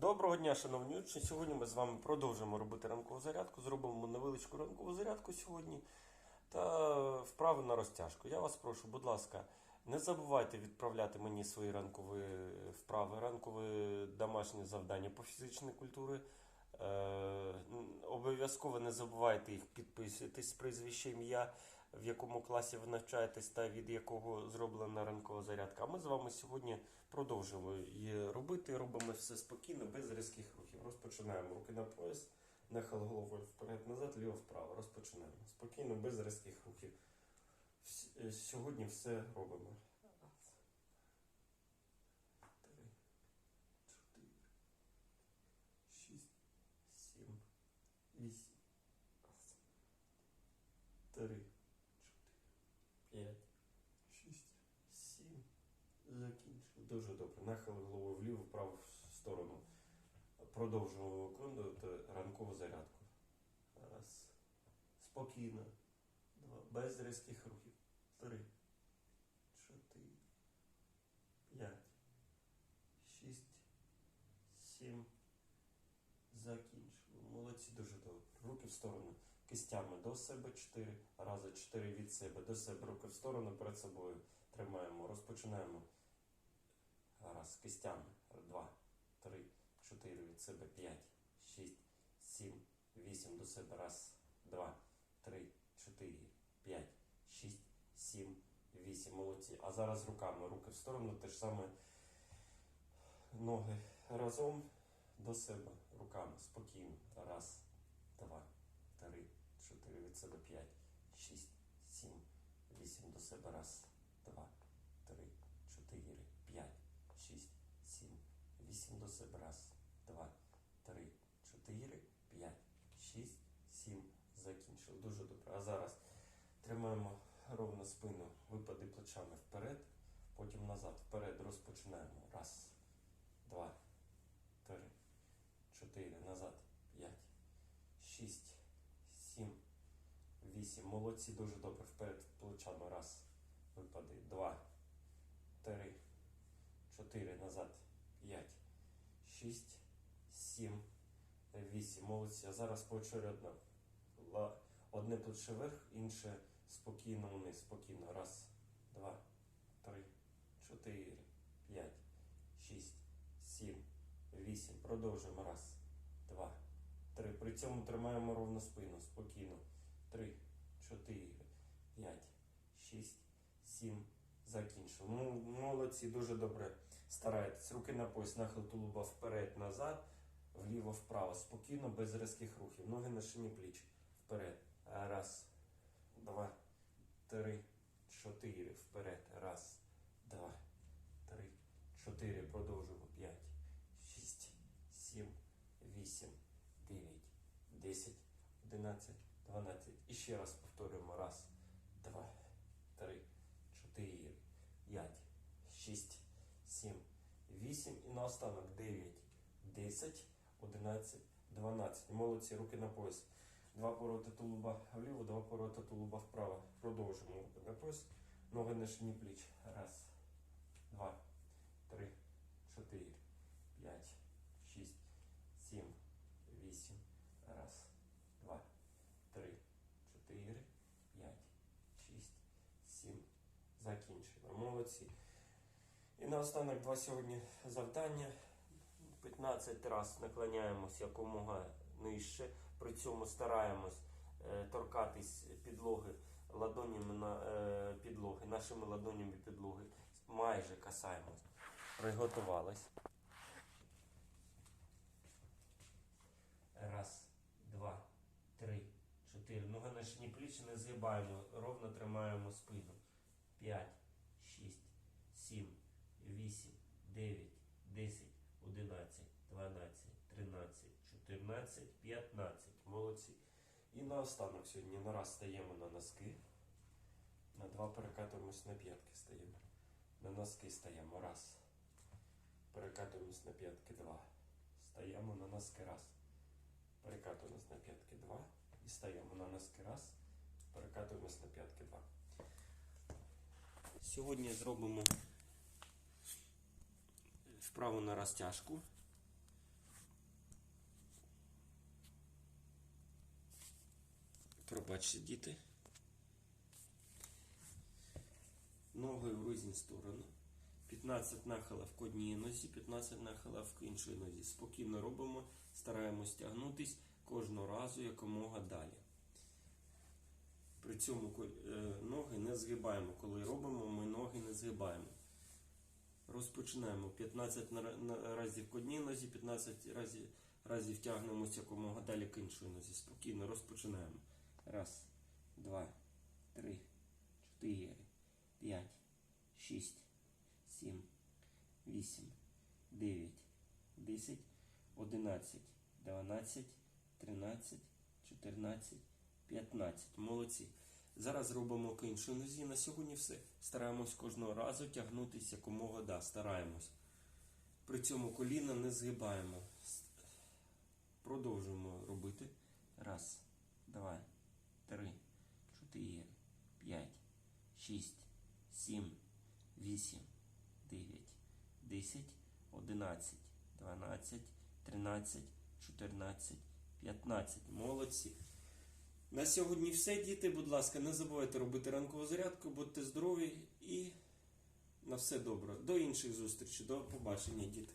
Доброго дня, шановні учні. Сьогодні ми з вами продовжимо робити ранкову зарядку. Зробимо невеличку ранкову зарядку сьогодні та вправи на розтяжку. Я вас прошу, будь ласка, не забувайте відправляти мені свої ранкові вправи, ранкові домашні завдання по фізичній культурі. Е, обов'язково не забувайте їх підписуйтесь з прізвище ім'я, в якому класі ви навчаєтесь та від якого зроблена ранкова зарядка. А ми з вами сьогодні продовжимо її робити. Робимо все спокійно, без різких рухів. Розпочинаємо руки на пояс, нахил головою вперед-назад, ліво-вправо. Розпочинаємо. Спокійно, без різких рухів. Сьогодні все робимо. Раз, три, чотири, шість, сім, вісім. Раз, три, чотири, п'ять, шість, сім. Закінчили. Дуже добре. Нахил головою вліво, вправо в сторону. Продовжуємо виконувати ранкову зарядку. Раз. Спокійно. Два. Без різких рухів. Три. Чотири. П'ять. Шість. Сім. Закінчили. Молодці дуже добре. Руки в сторону. Кистями до себе 4. Рази 4 від себе до себе. Руки в сторону перед собою. Тримаємо. Розпочинаємо. Раз. Кистями. Два. Три. Чотири від себе. П'ять. Шість. Сім. Вісім. До себе. Раз. Два. Три. Чотири. П'ять. Шість. Сім. Вісім. Молодці. А зараз руками. Руки в сторону. Те ж саме. Ноги разом до себе. Руками. Спокійно. Раз. Два. Три. Чотири. Від себе. П'ять. Шість. Сім. Вісім. До себе. Раз. Два. Три. Чотири. П'ять. Шість. Сім. Вісім. До себе. Раз. Два. Три. Чотири. П'ять. Шість. Сім. Закінчили. Дуже добре. А зараз тримаємо ровно спину. Випади плечами вперед. Потім назад. Вперед. Розпочинаємо. Раз. Два. Три. Чотири. Назад. П'ять. Шість. Сім. Вісім. Молодці. Дуже добре. Вперед плечами. Раз. Випади. Два. Три. Чотири. Назад. П'ять. Шість. Сім. Вісім. Молодці. А зараз поочередно. Одне плече вверх, інше спокійно вниз. Спокійно. Раз, два, три, чотири, п'ять, шість, сім, вісім. Продовжуємо. Раз, два, три. При цьому тримаємо ровно спину. Спокійно. Три, чотири, п'ять, шість, сім. Закінчили. Ну, молодці, дуже добре. Старайтесь. Руки на пояс, нахил тулуба вперед, назад, вліво, вправо. Спокійно, без різких рухів. Ноги на шині пліч. Вперед. Раз, два, три, чотири. Вперед. Раз, два, три, чотири. Продовжуємо. П'ять, шість, сім, вісім, дев'ять, десять, одинадцять, дванадцять. І ще раз повторюємо. Раз, два, три, чотири, п'ять, шість, 8 і на останок 9, 10, 11, 12. Молодці, руки на пояс. Два повороти тулуба вліво, два повороти тулуба вправо. Продовжуємо руки на пояс. Ноги на шині пліч. Раз, два, три, чотири, п'ять, шість, сім, вісім. Раз, два, три, чотири, п'ять, шість, сім. Закінчуємо. Молодці. І наостанок два сьогодні завдання. 15 разів наклоняємось якомога нижче. При цьому стараємось е, торкатись підлоги ладонями на е, підлоги, нашими ладонями підлоги. Майже касаємось. Приготувались. Раз, два, три, чотири. Ноги на шині плечі не згибаємо, ровно тримаємо спину. П'ять, 9, 10, 11, 12, 13, 14, 15. Молодці. І наостанок сьогодні на раз стаємо на носки. На два перекатуємось на п'ятки стаємо. На носки стаємо. Раз. Перекатуємось на п'ятки два. Стаємо на носки раз. Перекатуємось на п'ятки два. І стаємо на носки раз. Перекатуємось на п'ятки два. Сьогодні зробимо вправо на розтяжку. Пробачте, діти. Ноги в різні сторони. 15 нахилів в одній нозі, 15 нахилів в іншій нозі. Спокійно робимо, стараємось тягнутись кожного разу якомога далі. При цьому е, ноги не згибаємо. Коли робимо, ми ноги не згибаємо. Розпочинаємо 15 на- на- разів к одній нозі, 15 разів, разів тягнемося якомога далі к іншій нозі. Спокійно розпочинаємо. Раз, два, три, чотири, п'ять, шість, сім, вісім, дев'ять, десять, одинадцять, дванадцять, тринадцять, чотирнадцять, п'ятнадцять. Молодці. Зараз робимо к нозі. На сьогодні все. Стараємось кожного разу тягнутися якомога да, стараємось. При цьому коліна не згибаємо. Продовжуємо робити. Раз, два, три, чотири, п'ять, шість, сім, вісім, дев'ять, десять, одинадцять, дванадцять, тринадцять, чотирнадцять, п'ятнадцять. Молодці. На сьогодні все, діти. Будь ласка, не забувайте робити ранкову зарядку, будьте здорові і на все добре. До інших зустрічей, до побачення, діти.